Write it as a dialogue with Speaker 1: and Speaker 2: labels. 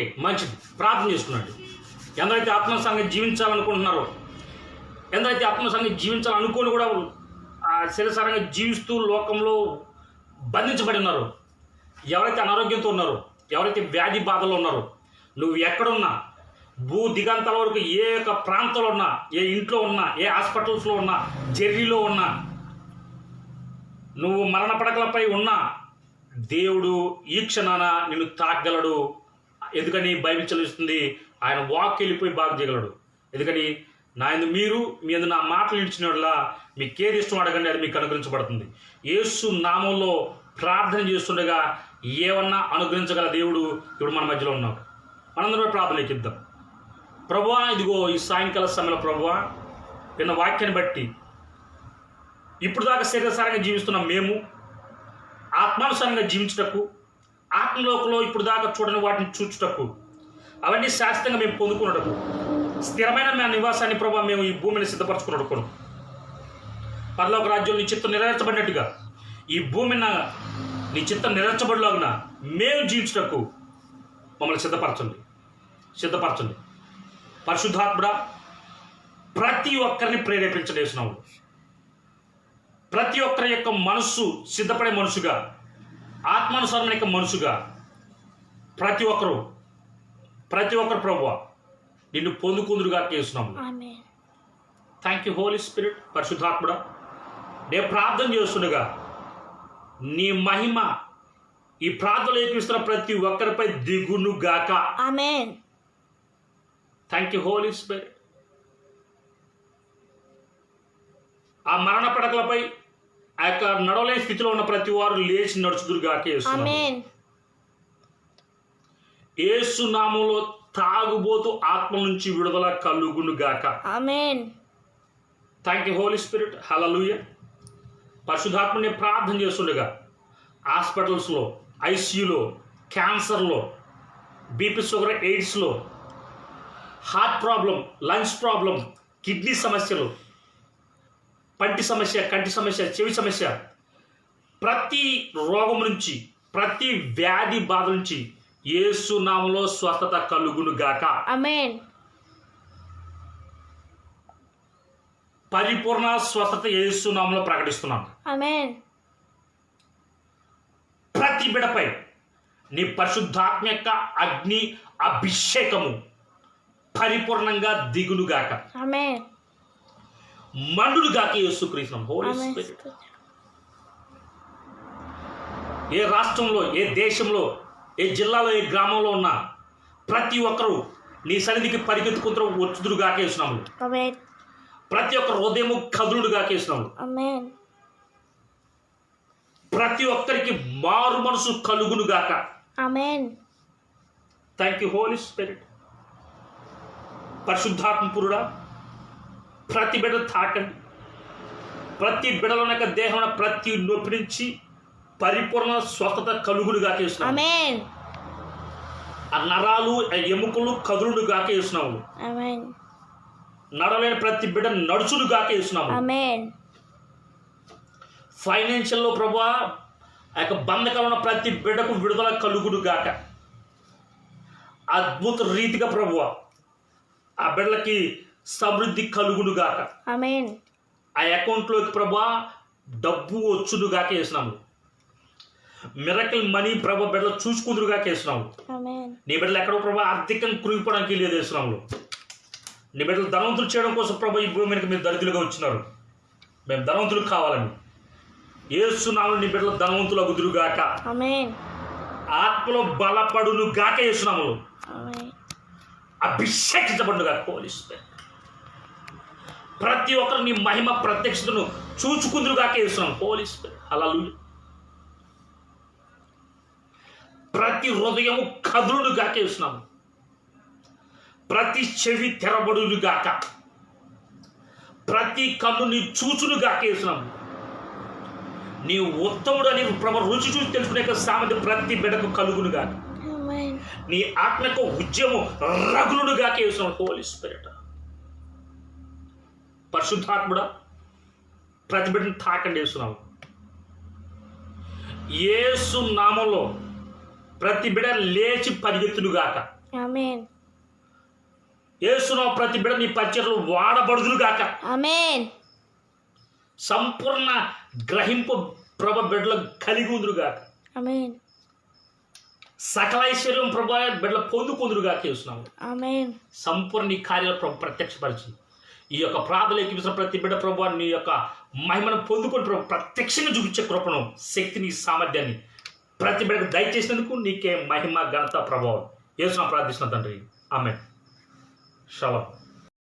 Speaker 1: Okay మంచిది. ప్రార్థన చేసుకున్నాడు. ఎందరైతే ఆత్మ సంగతి జీవించాలనుకుంటున్నారో ఎందరైతే ఆత్మ సంగతి జీవించాలనుకొని కూడా ఆ జీవిస్తూ లోకంలో బంధించబడి ఉన్నారో ఎవరైతే అనారోగ్యంతో ఉన్నారో ఎవరైతే వ్యాధి బాధలో ఉన్నారో నువ్వు ఎక్కడున్నా భూ దిగంతాల వరకు ఏ యొక్క ప్రాంతంలో ఉన్నా ఏ ఇంట్లో ఉన్నా ఏ హాస్పిటల్స్లో ఉన్నా జెర్రీలో ఉన్నా నువ్వు మరణ పడకలపై ఉన్నా దేవుడు ఈ క్షణాన నిన్ను తాగలడు ఎందుకని బైబిల్ చదివిస్తుంది? ఆయన వాక్ వెళ్ళిపోయి బాగు చేయగలడు. ఎందుకని? నా మీరు మీ అందు నా మాటలు నిలిచినట్లా మీకు ఏది ఇష్టం అడగండి అది మీకు అనుగ్రహించబడుతుంది. యేసు నామంలో ప్రార్థన చేస్తుండగా ఏమన్నా అనుగ్రహించగల దేవుడు ఇప్పుడు మన మధ్యలో ఉన్నాడు. మనందరూ ప్రార్థన ఎక్కిద్దాం. ప్రభువా ఇదిగో ఈ సాయంకాల సమయంలో ప్రభువా విన్న వాక్యాన్ని బట్టి ఇప్పుడు దాకా శరీరసారంగా జీవిస్తున్న మేము ఆత్మానుసారంగా జీవించుటకు ఆత్మలోకంలో ఇప్పుడు దాకా చూడని వాటిని చూచుటకు అవన్నీ శాశ్వతంగా మేము పొందుకున్నటకు స్థిరమైన మా నివాసాన్ని ప్రభావ మేము ఈ భూమిని సిద్ధపరచుకున్నట్టు పరలోక రాజ్యం నీ చిత్తం నెరవేర్చబడినట్టుగా ఈ భూమిని నా- నీ చిత్తం నెరవేర్చబడిలాగున మేము జీవించుటకు మమ్మల్ని సిద్ధపరచండి. సిద్ధపరచండి. పరిశుద్ధాత్ముడా ప్రతి ఒక్కరిని ప్రేరేపించలేసినాము ప్రతి ఒక్కరి యొక్క మనస్సు సిద్ధపడే మనసుగా ఆత్మానుసారమైన మనసుగా ప్రతి ఒక్కరు ప్రతి ఒక్కరు ప్రభు నిన్ను పొందుకుందురుగా చేస్తున్నాము. థ్యాంక్ యూ హోలీ స్పిరిట్ పరిశుద్ధాత్ముడా నేను ప్రార్థన చేస్తుండగా నీ మహిమ ఈ ప్రార్థనలు ఏకిస్తున్న ప్రతి ఒక్కరిపై దిగును గాక. థ్యాంక్ యూ హోలీ స్పిరిట్ ఆ మరణ పడకలపై ఆ యొక్క నడవలేని స్థితిలో ఉన్న ప్రతి వారు లేచి నడుచుదురు గాక
Speaker 2: Amen.
Speaker 1: ఏసు నామంలో తాగుబోతు ఆత్మ నుంచి విడుదల కలుగును గాక. థ్యాంక్ యూ హోలీ స్పిరిట్ హలలుయ పరిశుధాత్మని ప్రార్థన చేస్తుండగా హాస్పిటల్స్లో ఐసీయూలో క్యాన్సర్లో BP sugar ఎయిడ్స్లో heart problem lungs problem kidney సమస్యలు పంటి సమస్య కంటి సమస్య చెవి సమస్య. ప్రతి రోగం నుంచి ప్రతి వ్యాధి బాధ నుంచి యేసు నామంలో స్వస్థత కలుగును గాక. పరిపూర్ణ స్వస్థత యేసు నామంలో ప్రకటిస్తున్నాను. ప్రతి బిడపై నీ పరిశుద్ధాత్మ యొక్క అగ్ని అభిషేకము పరిపూర్ణంగా దిగులుగాక
Speaker 2: Amen.
Speaker 1: మండులుగాక యేసుక్రీస్తున్నాం హోలీ. స్పిరిట్ ఏ రాష్ట్రంలో ఏ దేశంలో ఏ జిల్లాలో ఏ గ్రామంలో ఉన్న ప్రతి ఒక్కరూ నీ సన్నిధికి పరిగెత్తుకుంటూ వచ్చుదురుగాక వేసినాము
Speaker 2: Amen.
Speaker 1: ప్రతి ఒక్క హృదయము కదులుడుగాక వేసినాము
Speaker 2: Amen.
Speaker 1: ప్రతి ఒక్కరికి మారు మనసు కలుగునుగాక
Speaker 2: Amen.
Speaker 1: Thank you holy spirit పరిశుద్ధాత్మ పురుడా ప్రతి బిడ్డ తాకండి ప్రతి బిడలోనక దేహం ప్రతి నొప్పి నుంచి పరిపూర్ణ స్వస్థత కలుగులుగా చేస్తున్నావు. ఆ నరాలు ఆ ఎముకలు కదులుడుగా చేస్తున్నావు
Speaker 2: Amen.
Speaker 1: నడలేని ప్రతి బిడ్డ నడుచుడుగా చేస్తున్నావు
Speaker 2: Amen.
Speaker 1: ఫైనాన్షియల్లో ప్రభా ఆ యొక్క బంధకాలు ఉన్న ప్రతి బిడ్డకు విడుదల కలుగుడు గాక అద్భుత రీతిగా ప్రభువ ఆ బిడ్డలకి సమృద్ధి కలుగుడు గాక
Speaker 2: Amen.
Speaker 1: ఆ అకౌంట్లోకి ప్రభా డబ్బు వచ్చుడు గాక వేసినాము మిరకల్ మనీ ప్రభా బిడ్డలు చూసుకుందురు గాక వేసినాము
Speaker 2: Amen.
Speaker 1: నీ బిడ్డలు ఎక్కడో ప్రభా ఆర్థికంగా కురిగిపోవడానికి లేదు వేసినాము నీ బిడ్డలు ధనవంతులు చేయడం కోసం ప్రభా ఈ భూమి మీరు దరిద్రులుగా వచ్చినారు. మేము ధనవంతులు కావాలని. ఏసునాము నీ బిడ్డలు ధనవంతులు అగుదురుగాక. ఆత్మలో బలపడును గాక. అభిషేకించబడును గాక పోలీస్ ప్రతి ఒక్కరు నీ మహిమ ప్రత్యక్షతను చూచుకుందురు గాక ఏసునాము పోలీస్ అలా ప్రతి హృదయము కదులును గాక ఏసునాము. ప్రతి చెవి తెరబడును గాక ప్రతి కన్ను నీ చూచును గాక ఏసునాము. నీ ఉత్తముడు అని ప్రభు రుచి చూసి తెలుసుకునే సామెత ప్రతి బిడకు కలుగును గాక. నీ ఆత్మకు ఉద్యమం రగులుడుగా కేసిన హోలీ స్పిరిట్ పరిశుద్ధాత్ముడా ప్రతి బిడ్డను తాకండి వేస్తున్నావు యేసు నామంలో ప్రతి బిడ్డ లేచి పరిగెత్తునుగాక. ఏసున ప్రతి బిడ్డ నీ పరిచయలు వాడబడుదురు గాక
Speaker 2: ఆమెన్.
Speaker 1: సంపూర్ణ గ్రహింపు ప్రభ బిడ్డలు కలిగి ఉందురు గాక
Speaker 2: ఆమెన్.
Speaker 1: సకల ఐశ్వర్యం ప్రభ బిడ్డలు పొందుకుందురు గాక చేస్తున్నాము సంపూర్ణ నీ కార్యాల ప్రభు ప్రత్యక్షపరిచి ఈ యొక్క ప్రార్థనలు ఎక్కించిన ప్రతి బిడ్డ ప్రభు నీ యొక్క మహిమను పొందుకొని ప్రభు ప్రత్యక్షంగా చూపించే కృపను శక్తిని సామర్థ్యాన్ని ప్రతి బిడ్డకు దయచేసినందుకు నీకే మహిమ ఘనత ప్రభావం. ఏసు ప్రార్థిస్తున్న తండ్రి. ఆమె శవం